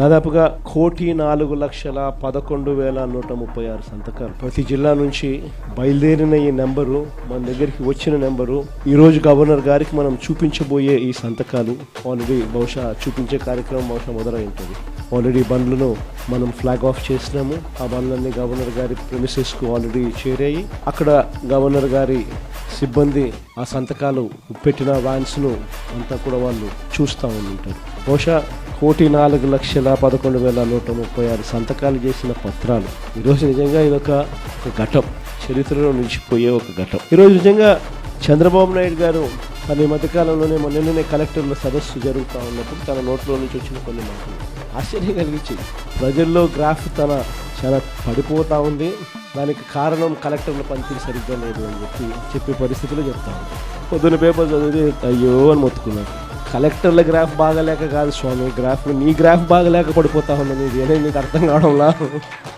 దాదాపుగా కోటి నాలుగు లక్షల పదకొండు వేల నూట ముప్పై ఆరు సంతకాలు. ప్రతి జిల్లా నుంచి బయలుదేరిన ఈ నెంబరు మన దగ్గరికి వచ్చిన నెంబరు ఈరోజు గవర్నర్ గారికి మనం చూపించబోయే ఈ సంతకాలు ఆల్రెడీ బహుశా చూపించే కార్యక్రమం బహుశా మొదలై ఉంటుంది ఆల్రెడీ బండ్లను మనం ఫ్లాగ్ ఆఫ్ చేసినాము. ఆ బండ్లన్నీ గవర్నర్ గారి premises ఆల్రెడీ చేరాయి. అక్కడ గవర్నర్ గారి సిబ్బంది ఆ సంతకాలు పెట్టిన వ్యాన్స్ను అంతా కూడా వాళ్ళు చూస్తూ ఉంటారు. బహుశా కోటి నాలుగు లక్షల పదకొండు వేల నూట ముప్పై ఆరు సంతకాలు చేసిన పత్రాలు. ఈరోజు నిజంగా ఇదొక ఒక ఘటం. చరిత్రలో నిలిచిపోయే ఒక ఘటం. ఈరోజు నిజంగా చంద్రబాబు నాయుడు గారు తన ఈ మధ్యకాలంలోనే మొన్ననే కలెక్టర్ల సదస్సు జరుగుతూ ఉన్నప్పుడు తన నోట్లో నుంచి వచ్చిన కొన్ని మాటలు. ఆశ్చర్యం కలిగించింది. ప్రజల్లో గ్రాఫ్ తన చాలా పడిపోతూ ఉంది. దానికి కారణం కలెక్టర్ల పనితీరు సరిగ్గా లేదు అని చెప్పి చెప్పే పరిస్థితిలో చెప్తా పొద్దున్న పేపర్ చదివి అయ్యో అని మొత్తుకున్నాడు కలెక్టర్ల గ్రాఫ్ బాగలేక కాదు స్వామి గ్రాఫ్ నీ గ్రాఫ్ బాగలేక పడిపోతా ఉన్నది. ఇది ఏదైనా నీకు అర్థం కావడంలా